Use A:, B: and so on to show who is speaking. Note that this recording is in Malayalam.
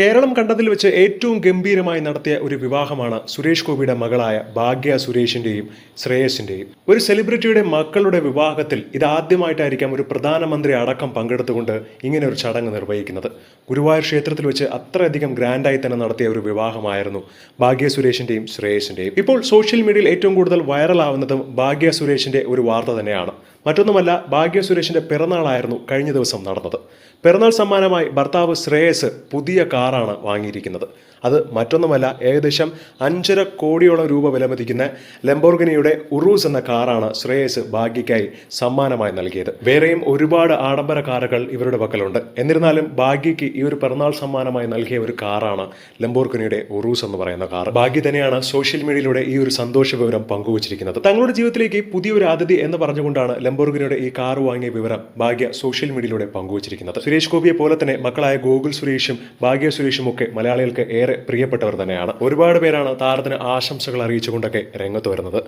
A: കേരളം കണ്ടതിൽ വെച്ച് ഏറ്റവും ഗംഭീരമായി നടത്തിയ ഒരു വിവാഹമാണ് സുരേഷ് ഗോപിയുടെ മകളായ ഭാഗ്യ സുരേഷിന്റെയും ശ്രേയസിന്റെയും. ഒരു സെലിബ്രിറ്റിയുടെ മക്കളുടെ വിവാഹത്തിൽ ഇതാദ്യമായിട്ടായിരിക്കാം ഒരു പ്രധാനമന്ത്രി അടക്കം പങ്കെടുത്തുകൊണ്ട് ഇങ്ങനെ ഒരു ചടങ്ങ് നിർവഹിക്കുന്നത്. ഗുരുവായൂർ ക്ഷേത്രത്തിൽ വെച്ച് അത്രയധികം ഗ്രാൻഡായി തന്നെ നടത്തിയ ഒരു വിവാഹമായിരുന്നു ഭാഗ്യ സുരേഷിന്റെയും ശ്രേയസിന്റെയും. ഇപ്പോൾ സോഷ്യൽ മീഡിയയിൽ ഏറ്റവും കൂടുതൽ വൈറലാവുന്നതും ഭാഗ്യ സുരേഷിന്റെ ഒരു വാർത്ത തന്നെയാണ്. മറ്റൊന്നുമല്ല ഭാഗ്യ സുരേഷിന്റെ പിറന്നാളായിരുന്നു കഴിഞ്ഞ ദിവസം നടന്നത്. പിറന്നാൾ സമ്മാനമായി ഭർത്താവ് ശ്രേയസ് പുതിയ കാറാണ് വാങ്ങിയിരിക്കുന്നത്. അത് മറ്റൊന്നുമല്ല ഏകദേശം അഞ്ചര കോടിയോളം രൂപ വിലമതിക്കുന്ന ലംബോർഗിനിയുടെ ഉറൂസ് എന്ന കാറാണ് ശ്രേയസ് ഭാഗ്യയ്ക്കായി സമ്മാനമായി നൽകിയത്. വേറെയും ഒരുപാട് ആഡംബര കാറുകൾ ഇവരുടെ പക്കലുണ്ട്. എന്നിരുന്നാലും ഭാഗ്യയ്ക്ക് ഈ ഒരു പിറന്നാൾ സമ്മാനമായി നൽകിയ ഒരു കാറാണ് ലംബോർഗിനിയുടെ ഉറൂസ് എന്ന് പറയുന്ന കാർ ഭാഗ്യ തന്നെയാണ് സോഷ്യൽ മീഡിയയിലൂടെ ഈ ഒരു സന്തോഷ വിവരം പങ്കുവച്ചിരിക്കുന്നത്. തങ്ങളുടെ ജീവിതത്തിലേക്ക് പുതിയൊരു അതിഥി എന്ന് പറഞ്ഞുകൊണ്ടാണ് ലംബോർഗിനിയുടെ ഈ കാർ വാങ്ങിയ വിവരം ഭാഗ്യ സോഷ്യൽ മീഡിയയിലൂടെ പങ്കുവച്ചിരിക്കുന്നത്. സുരേഷ് ഗോപിയെ പോലെ തന്നെ മക്കളായ ഗോകുൽ സുരേഷും ഭാഗ്യ സുരേഷും ഒക്കെ മലയാളികൾക്ക് ഏറെ പ്രിയപ്പെട്ടവർ തന്നെയാണ്. ഒരുപാട് പേരാണ് താരത്തിന് ആശംസകൾ അറിയിച്ചുകൊണ്ടൊക്കെ രംഗത്ത് വരുന്നത്.